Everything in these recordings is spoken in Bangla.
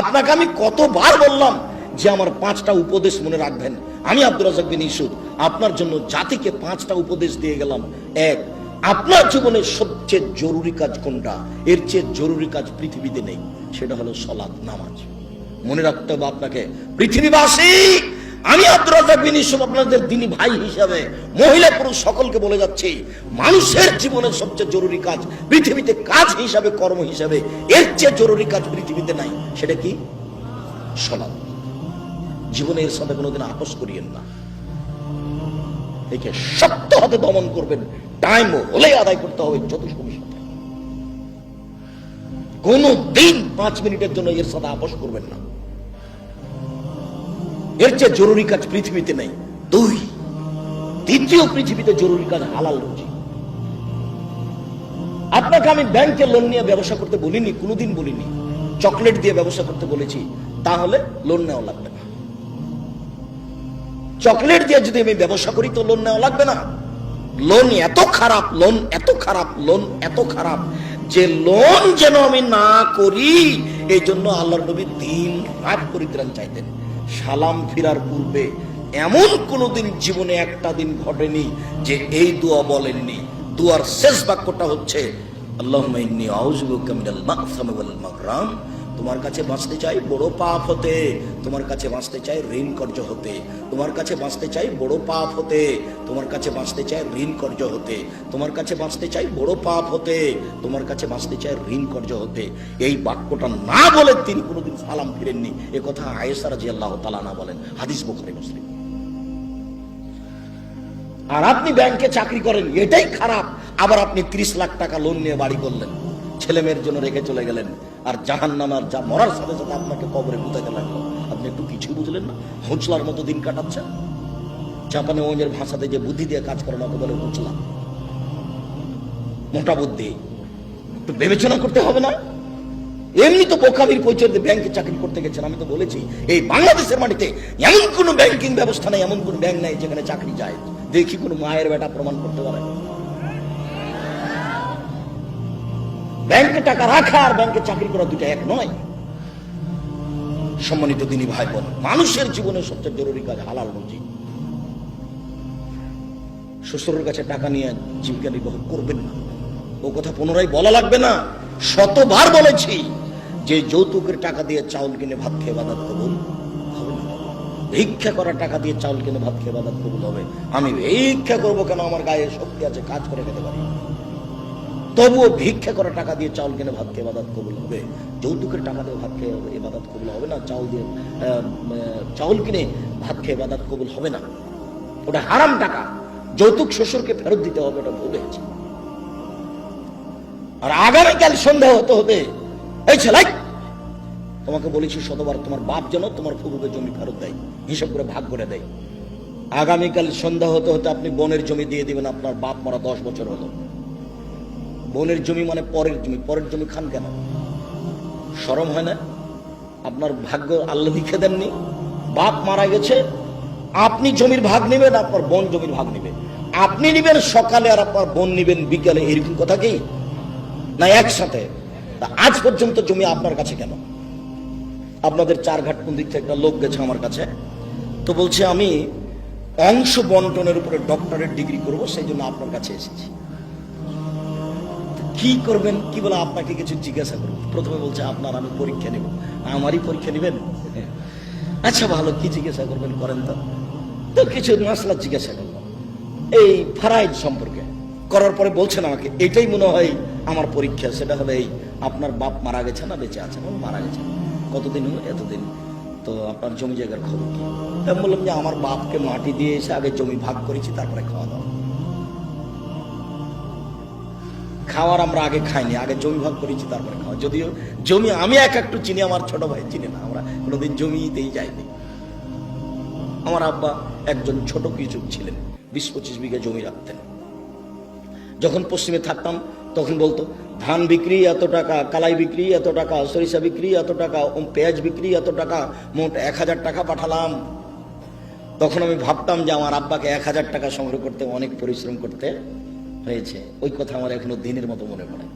আপনাকে আমি কতবার বললাম যে আমার পাঁচটা উপদেশ মনে রাখবেন? আমি আব্দুল রাজাক বিন ইসুদ, আপনার জন্য জাতিকে পাঁচটা উপদেশ দিয়ে গেলাম। এক, আপনার জীবনে সবচেয়ে জরুরি কাজ কোনটা? এর চেয়ে জরুরি কাজ পৃথিবীতে নেই, সেটা হলো সলাৎ নামাজ। মনে রাখতে হবে আপনাকে, পৃথিবীবাসী আমি আব্দুল রাজাক বিন আপনাদের দিনী ভাই হিসাবে, মহিলা পুরুষ সকলকে বলে যাচ্ছি, মানুষের জীবনের সবচেয়ে জরুরি কাজ, পৃথিবীতে কাজ হিসাবে, কর্ম হিসাবে, এর চেয়ে জরুরি কাজ পৃথিবীতে নাই। সেটা কি? সলাৎ। জীবনে এর সাথে কোনোদিন আপোষ করিয়েন না। একে শক্ত হাতে দমন করবেন। টাইম হলে আদায় করতে হবে যত সময় কোনো দিন পাঁচ মিনিটের জন্য এর সাথে আপোষ করবেন না। এর চেয়ে জরুরি কাজ পৃথিবীতে নেই। দুই, দ্বিতীয় পৃথিবীতে জরুরি কাজ হালাল রুজি। আপনাকে আমি ব্যাংকে লোন নিয়ে ব্যবসা করতে বলিনি, কোনোদিন বলিনি। চকলেট দিয়ে ব্যবসা করতে বলেছি, তাহলে লোন নেওয়া লাগবে না। চকলেট দিয়ে যদি আমি ব্যবসা করি, তো লোন নেওয়া লাগবে না। লোন এত খারাপ লোন এত খারাপ লোন এত খারাপ, যে লোন যেন আমি না করি এই জন্য আল্লাহর নবী দিন রাত পরিত্রাণ চাইতেন। সালাম ফিরার পূর্বে এমন কোনোদিন জীবনে একটা দিন ঘটেনি যে এই দোয়া বলেননি। দুয়ার শেষ বাক্যটা হচ্ছে আল্লাহ ইন্নী আউযুবিকা মিনাল মাগসামি ওয়াল মাগরাম। তোমার কাছে বাঁচতে চাই বড় পাপ হতে, তোমার কাছে বাঁচতে চাই ঋণ কর্য হতে, তোমার কাছে বাঁচতে চাই বড় পাপ হতে, তোমার কাছে বাঁচতে চাই ঋণ কর্য হতে, তোমার কাছে বাঁচতে চাই বড় পাপ হতে, তোমার কাছে বাঁচতে চাই ঋণ কর্য হতে। এই বাক্যটা না বলে তিনি কোনোদিন সালাম ফিরেননি। এ কথা আয়েসা রাজি আল্লাহ তালা না বলেন, হাদিস বুখারী মুসলিম। আর আপনি ব্যাংকে চাকরি করেন, এটাই খারাপ। আবার আপনি ত্রিশ লাখ টাকা লোন নিয়ে বাড়ি করলেন। ছেলে মেয়ের জন্য রেখে চলে গেলেন। আর জাহান নামার যা মরার সাথে সাথে আপনাকে কবরে পুঁতাতে লাগল। আপনি একটু কিছু বুঝলেন না? হুঁচলার মতো দিন কাটাচ্ছেন? জাপানে ওদের ভাষাতে যে বুদ্ধি দিয়ে কাজ করে ওকে বলে হুঁচলা। মোটা বুদ্ধি। একটু বিবেচনা করতে হবে না? এমনি তো বোকামির পরিচয় ব্যাংকে চাকরি করতে গেছেন, আমি তো বলেছি, এই বাংলাদেশের মাটিতে এমন কোন ব্যাংকিং ব্যবস্থা নেই, এমন কোন ব্যাংক নাই যেখানে চাকরি যায়। দেখি কোন মায়ের বেটা প্রমাণ করতে পারে। ব্যাংকে টাকা রাখা আর ব্যাংকে চাকরি করা দুটা এক নয়। সম্মানিত দিনী ভাই বোন মানুষের জীবনে সবচেয়ে জরুরি কাজ হালাল রুজি শ্বশুরের কাছে টাকা নিয়ে জীবিকা নির্বাহ করবেন না। ও কথা পুনরায় বলা লাগবে না। শতবার বলেছি, যে যৌতুকের টাকা দিয়ে চাউল কিনে ভাত খেয়ে বাদাত কবুল ভিক্ষা করা টাকা দিয়ে চাউল কিনে ভাত খেয়ে বাদাত কবুল হবে। আমি ভিক্ষা করব কেন? আমার গায়ে শক্তি আছে, কাজ করে খেতে পারি। তবুও ভিক্ষা করা টাকা দিয়ে চাউল কিনে ভাত খেয়ে বাদাত কবুল হবে? যৌতুকের টাকা দিয়ে ভাত খেয়ে এ বাদাত কবুল হবে না? চাউল দিয়ে চাউল কিনে ভাত খেয়ে বাদাত কবুল হবে না? ওটা হারাম টাকা। যৌতুক শ্বশুরকে ফেরত দিতে হবে ওটা ভুল হয়েছে। আর আগামীকাল সন্ধ্যা হতে হতে এই ছেলাই, তোমাকে বলেছি শতবার, তোমার বাপ যেন তোমার ফুবুকে জমি ফেরত দেয়, হিসাব করে ভাগ করে দেয়। আগামীকাল সন্ধ্যা হতে হতে আপনি বনের জমি দিয়ে দিবেন, আপনার বাপ মারা দশ বছর হলো। বনের জমি মানে পরের জমি পরের জমি খান কেন? সরম হয় না? আপনার ভাগ্য আল্লাহ লিখে দেননি। বাপ মারা গেছে, আপনি জমির ভাগ নেবেন, আপনার বোন জমির ভাগ নেবে। আপনি নেবেন সকালে আর আপনার বোন নেবেন বিকালে, এরকম কথা কি? না, একসাথে? আজ পর্যন্ত জমি আপনার কাছে কেন? আপনাদের চার ঘাট কোন দিক থেকে একটা লোক গেছে আমার কাছে, তো বলছে, আমি অংশ বন্টনের উপরে ডক্টরেট ডিগ্রি করব, সেই জন্য আপনার কাছে এসেছি। কি করবেন? কি বলে আপনাকে কিছু জিজ্ঞাসা করব? প্রথমে বলছে, আপনার আমি পরীক্ষা নেব। আমারই পরীক্ষা নেবেন? আচ্ছা ভালো, কি জিজ্ঞাসা করবেন করেন তো? তো কিছু মশলা জিজ্ঞাসা করলাম এই ফারাইড সম্পর্কে করার পরে বলছেন আমাকে, এটাই মনে হয় আমার পরীক্ষা, সেটা হলো এই, আপনার বাপ মারা গেছে না, বেঁচে আছে না মারা গেছে কতদিন হলো? এতদিন। তো আপনার জমি জায়গার খবর কি? আমি বললাম যে, আমার বাপকে মাটি দিয়ে এসে আগে জমি ভাগ করেছি, তারপরে খাওয়া দাওয়া খাওয়ার আমরা আগে খাইনি, আগে জমি ভাগ করেছি, তারপরে খাওয়া। যদিও জমি, আমি এক একটু চিনি, আমার ছোট ভাই চিনি না, আমরা কোনোদিন জমিতেই যাইনি। আমার আব্বা একজন ছোট কৃষক ছিলেন, বিশ পঁচিশ বিঘা জমি রাখতেন। যখন পশ্চিমে থাকতাম, তখন বলতো, ধান বিক্রি এত টাকা, কালাই বিক্রি এত টাকা, সরিষা বিক্রি এত টাকা পেঁয়াজ বিক্রি এত টাকা, মোট এক হাজার টাকা পাঠালাম। তখন আমি ভাবতাম যে আমার আব্বাকে এক হাজার টাকা সংগ্রহ করতে, অনেক পরিশ্রম করতে হয়েছে। ওই কথা আমার এখনও দিনের মতো মনে পড়ে।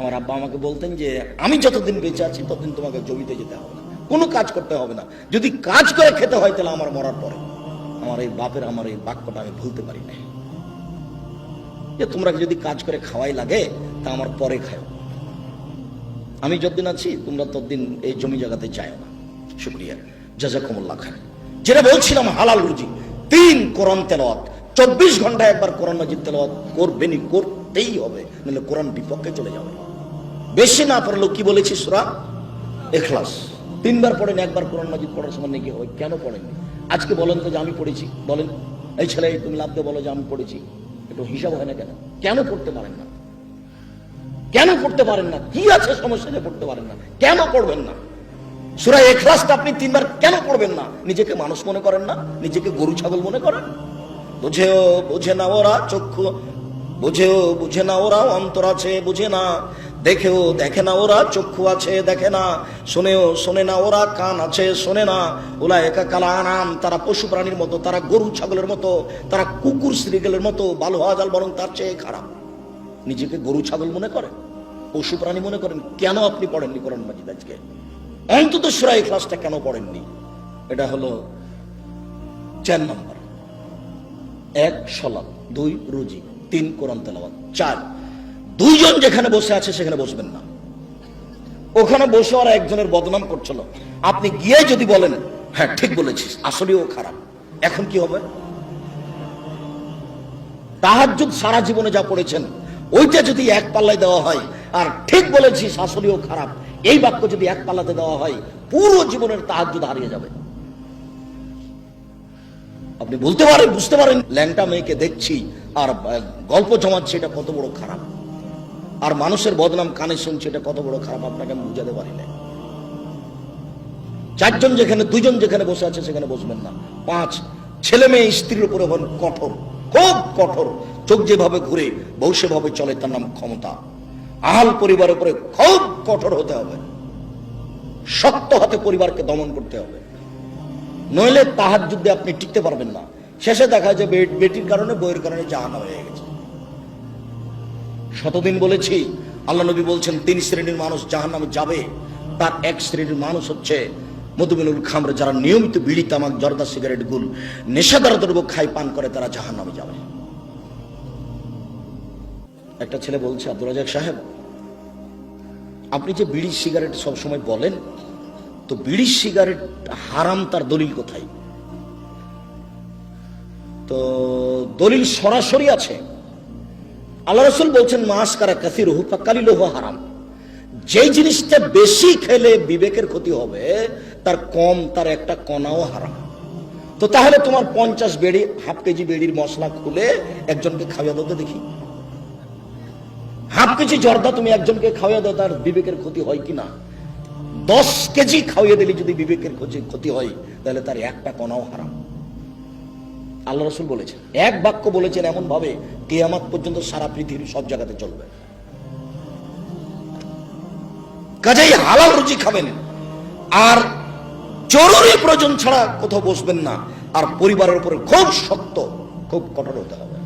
আমার আব্বা আমাকে বলতেন যে, আমি যতদিন বেঁচে আছি, ততদিন তোমাকে জমিতে যেতে হবে না। কোনো কাজ করতে হবে না। যদি কাজ করে খেতে হয়, তাহলে আমার মরার পরে। আমার এই বাপের, আমার এই বাক্যটা আমি ভুলতে পারি না যে, তোমরা যদি কাজ করে খাওয়াই লাগে, তা আমার পরে খাও আমি যতদিন আছি, তোমরা ততদিন এই জমি জায়গাতে চাইও না। শুক্রিয়া। জাজাকুমুল্লাহ খান যেটা বলছিলাম, হালাল রুজি। তিন কোরআন তেলাওয়াত। চব্বিশ ঘন্টায় একবার কোরআন মাজিদ তেলাওয়াত করবেনই, করতেই হবে, নাহলে কোরআন বিপক্ষে চলে যাবে। বেশি না পারলেও কি বলেছি সুরা? এখলাস তিনবার পড়েন একবার কোরআন মাজিদ পড়ার সময় নাকি হবে কেন পড়েননি? আজকে বলেন তো যে আমি পড়েছি, বলেন, এই ছেলে, তুমি লাভ বলো যে আমি পড়েছি। একটু হিসাব হয় না কেন? কেন পড়তে পারেন না? কেন পড়তে পারেন না? কি আছে সমস্যা যে পড়তে পারেন না? কেন পড়বেন না? সুরা এখলাসটা আপনি তিনবার কেন পড়বেন না? নিজেকে মানুষ মনে করেন না? নিজেকে গরু, ছাগল মনে করেন? বুঝেও বুঝে না ওরা চক্ষু। বুঝেও বুঝে না ওরা অন্তর আছে, বুঝে না। দেখেও দেখে না ওরা চক্ষু আছে, দেখে না। শোনেও শোনে না ওরা কান আছে, শোনে না। ওলা একা কালা আনাম তারা পশু প্রাণীর মতো, তারা গরু ছাগলের মতো, তারা কুকুর শ্রীগেলের মতো হওয়া যাল বরং তার চেয়ে খারাপ। নিজেকে গরু ছাগল মনে করেন পশু প্রাণী মনে করেন? কেন আপনি পড়েননি কোরআন মাজিদ আজকে? অন্তত সুরাই ক্লাসটা কেন পড়েননি? এটা হলো চার নম্বর। এক সলাপ দুই রুজি, তিন কোরআন তেলাওয়াত, চার। দুইজন যেখানে বসে আছে সেখানে বসবেন না। ওখানে বসে ওরা একজনের বদনাম করছিল। আপনি গিয়ে যদি বলেন হ্যাঁ ঠিক বলেছিস আসলেও খারাপ। এখন কি হবে? তাহাজ্জুদ সারা জীবনে যা পড়েছেন, ওইটা যদি এক পাল্লায় দেওয়া হয়, আর ঠিক বলেছিস আসলেও খারাপ। এই বাক্য যদি এক পাল্লাতে দেওয়া হয়, পুরো জীবনের তাহাজ্জুদ হারিয়ে যাবে। আপনি বলতে পারেন, বুঝতে পারেন, ল্যাংটা মেয়েকে দেখছি, আর গল্প জমাচ্ছে এটা কত বড় খারাপ। আর মানুষের বদনাম কানে শুনছে এটা কত বড় খারাপ, আপনাকে আমি বুঝাতে পারি না চারজন যেখানে দুইজন যেখানে বসে আছে, সেখানে বসবেন না। পাঁচ, ছেলে মেয়ে স্ত্রীর উপরে হন কঠোর, খুব কঠোর। চোখ যেভাবে ঘুরে, বউ সেভাবে চলে, তার নাম ক্ষমতা। আহাল পরিবারের উপরে খুব কঠোর হতে হবে। শক্ত হাতে পরিবারকে দমন করতে হবে। নইলে তাহার যুদ্ধে আপনি টিকতে পারবেন না। শেষে দেখা যায় বেটির কারণে বইয়ের কারণে জাহানা হয়ে গেছে। শতদিন বলেছি, আল্লাহ নবী বলছেন, তিন শ্রেণির মানুষ জাহান নামে যাবে। তার এক শ্রেণির মানুষ হচ্ছে মধুবিনুল খামরে, যারা নিয়মিত বিড়ি, তামাক, জর্দা, সিগারেট, গুল, নেশাদার দ্রব্য খাই পান করে, তারা জাহান নামে যাবে। একটা ছেলে বলছে আব্দুল রাজাক সাহেব, আপনি যে বিড়ি, সিগারেট সব সময় বলেন তো বিড়ি সিগারেট হারাম তার দলিল কোথায়? তো দলিল সরাসরি আছে। আল্লাহ রসুল বলছেন মাস কারা কাসির হুফাকালি লোহ হারাম। যে জিনিসটা বেশি খেলে বিবেকের ক্ষতি হবে, তার কম, তার একটা কণাও হারাম। তো তাহলে তোমার পঞ্চাশ বেড়ি, হাফ কেজি বেড়ির মশলা খুলে একজনকে খাওয়া দাও দেখি। হাফ কেজি জর্দা তুমি একজনকে খাওয়া দাও, তার বিবেকের ক্ষতি হয় কিনা? দশ কেজি খাওয়িয়ে দিলে যদি বিবেকের ক্ষতি- ক্ষতি হয়, তাহলে তার একটা কণাও হারাম। আল্লাহ রসুল বলেছেন, এক বাক্য বলেছেন এমন ভাবে কেয়ামাত পর্যন্ত সারা পৃথিবীর সব জায়গাতে চলবে। কাজেই হালাল রুচি খাবেন, আর জরুরি প্রয়োজন ছাড়া কোথাও বসবেন না, আর পরিবারের উপরে খুব শক্ত, খুব কঠোর হতে হবে।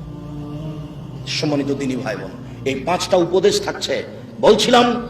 সম্মানিত দিনী ভাই বোন, এই পাঁচটা উপদেশ থাকছে। বলছিলাম